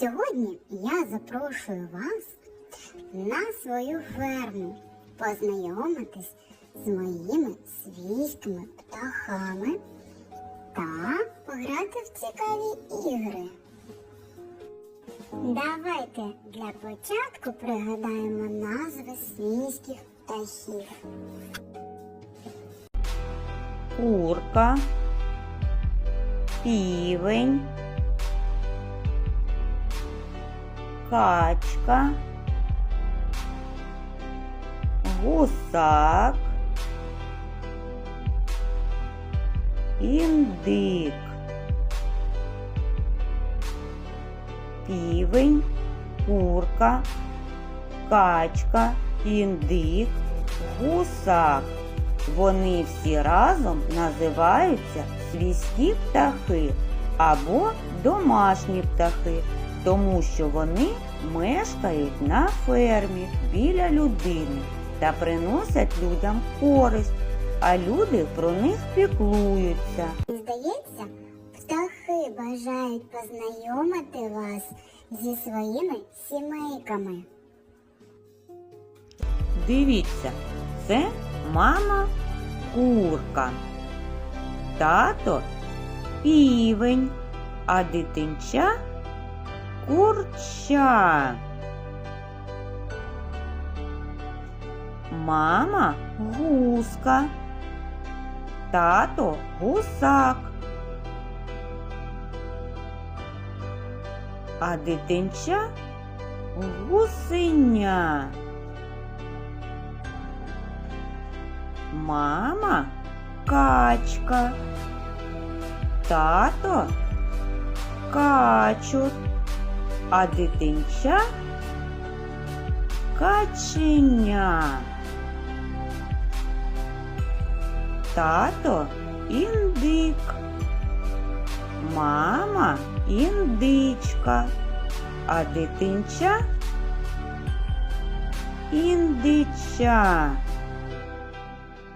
Сьогодні я запрошую вас на свою ферму познайомитись з моїми свійськими птахами та пограти в цікаві ігри. Давайте для початку пригадаємо назви свійських птахів. курка, півень, качка, гусак, індик, півень, курка, качка, індик, гусак. Вони всі разом називаються свійські птахи або домашні птахи, тому що вони мешкають на фермі біля людини та приносять людям користь, а люди про них піклуються. Здається, птахи бажають познайомити вас зі своїми сімейками. Дивіться, це мама курка, тато півень, а дитинча курча. Мама гуска, тато гусак. А дитинча гусеня. Мама качка, тато качур, а дитинча каченя. Тато індик, мама індичка, а дитинча індича.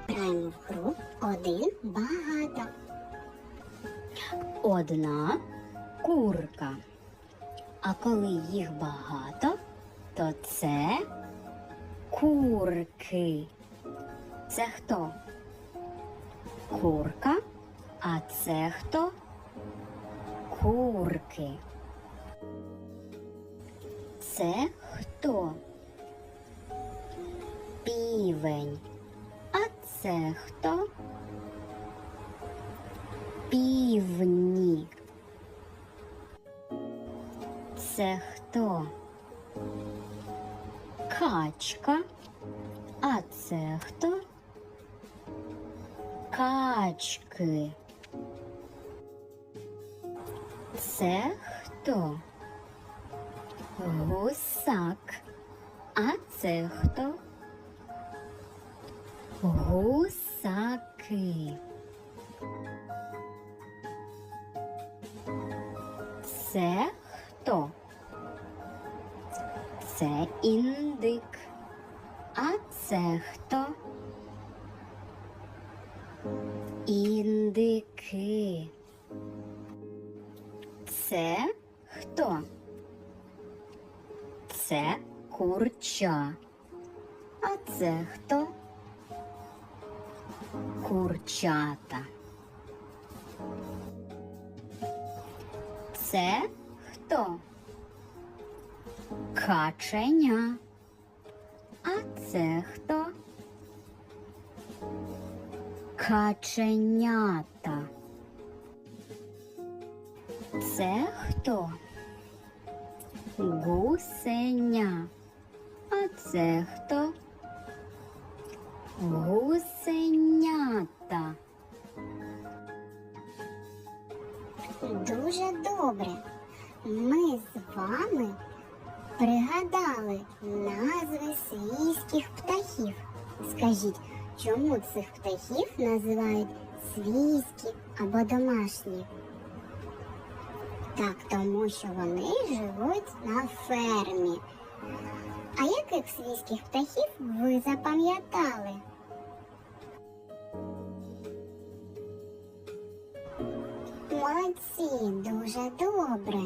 Граємо в гру один багато. Одна курка. А коли їх багато, то це курки. Це хто? Курка, а це хто? Курки. Це хто? Півень. А це хто? Півні. Це хто? Качка. А це хто? Качки. Це хто? Гусак. А це хто? Гусаки. Це хто? Це індик. А це хто? Індики. Це хто? Це курча. А це хто? Курчата. Це хто? Каченя. А це хто? Каченята. Це хто? Гусеня. А це хто? Гусенята. Пригадали назви свійських птахів. Скажіть, чому цих птахів називають свійські або домашні? Так, тому що вони живуть на фермі. А яких свійських птахів ви запам'ятали? Молодці, дуже добре.